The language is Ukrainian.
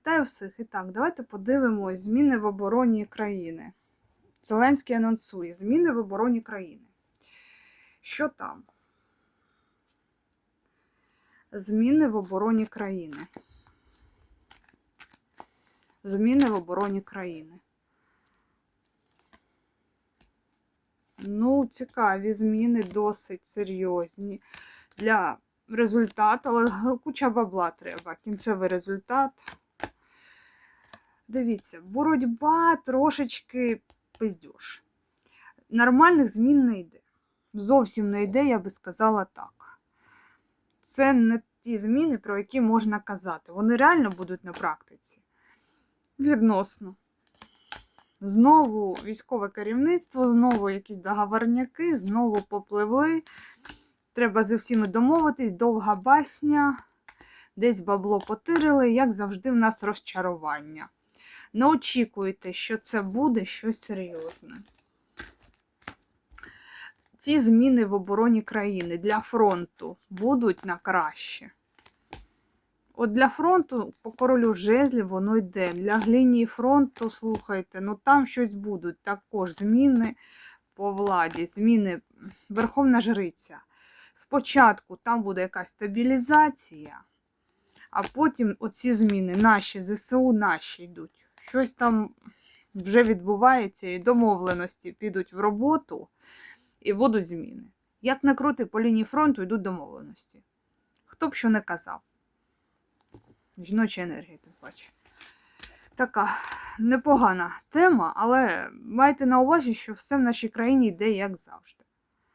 Вітаю всіх. І так, давайте подивимось зміни в обороні країни. Зеленський анонсує зміни в обороні країни. Що там? Зміни в обороні країни. Зміни в обороні країни. Ну, цікаві зміни досить серйозні для результату, але куча бабла треба. Кінцевий результат. Дивіться, боротьба трошечки пиздюш. Нормальних змін не йде. Зовсім не йде, я би сказала так. Це не ті зміни, про які можна казати. Вони реально будуть на практиці. Відносно. Знову військове керівництво, знову якісь договорняки, знову попливли. Треба з усіма домовитись, довга басня. Десь бабло потирили, як завжди, в нас розчарування. Не очікуйте, що це буде щось серйозне. Ці зміни в обороні країни для фронту будуть на краще. От для фронту по королю жезлів воно йде. Для лінії фронту, слухайте, ну там щось будуть також зміни по владі, зміни Верховна Жриця. Спочатку там буде якась стабілізація, а потім оці зміни наші, ЗСУ наші йдуть. Щось там вже відбувається, і домовленості підуть в роботу, і будуть зміни. Як не крути по лінії фронту, йдуть домовленості. Хто б що не казав. Жіноча енергія, тим паче. Така непогана тема, але майте на увазі, що все в нашій країні йде як завжди.